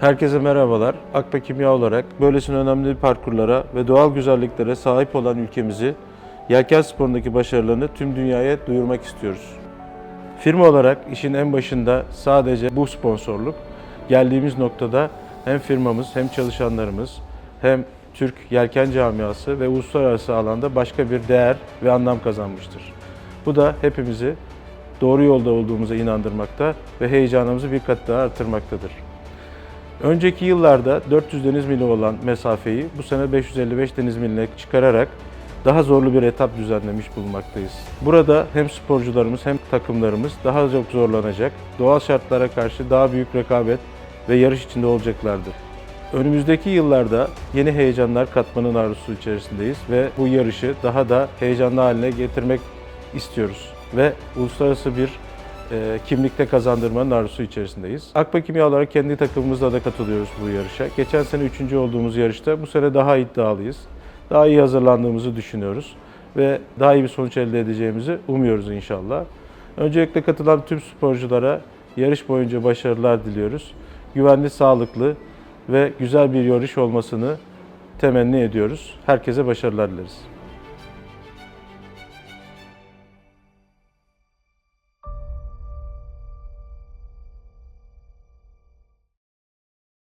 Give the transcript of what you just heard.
Herkese merhabalar. Akbe Kimya olarak böylesine önemli parkurlara ve doğal güzelliklere sahip olan ülkemizi yelken sporundaki başarılarını tüm dünyaya duyurmak istiyoruz. Firma olarak işin en başında sadece bu sponsorluk. Geldiğimiz noktada hem firmamız hem çalışanlarımız hem Türk yelken camiası ve uluslararası alanda başka bir değer ve anlam kazanmıştır. Bu da hepimizi doğru yolda olduğumuza inandırmakta ve heyecanımızı bir kat daha artırmaktadır. Önceki yıllarda 400 deniz mili olan mesafeyi bu sene 555 deniz miline çıkararak daha zorlu bir etap düzenlemiş bulunmaktayız. Burada hem sporcularımız hem takımlarımız daha çok zorlanacak, doğal şartlara karşı daha büyük rekabet ve yarış içinde olacaklardır. Önümüzdeki yıllarda yeni heyecanlar katmanın arzusu içerisindeyiz ve bu yarışı daha da heyecanlı haline getirmek istiyoruz ve uluslararası bir e, kimlikte kazandırmanın arzusu içerisindeyiz. Akba Kimya olarak kendi takımımızla da katılıyoruz bu yarışa. Geçen sene üçüncü olduğumuz yarışta bu sene daha iddialıyız. Daha iyi hazırlandığımızı düşünüyoruz ve daha iyi bir sonuç elde edeceğimizi umuyoruz inşallah. Öncelikle katılan tüm sporculara yarış boyunca başarılar diliyoruz. Güvenli, sağlıklı ve güzel bir yarış olmasını temenni ediyoruz. Herkese başarılar dileriz.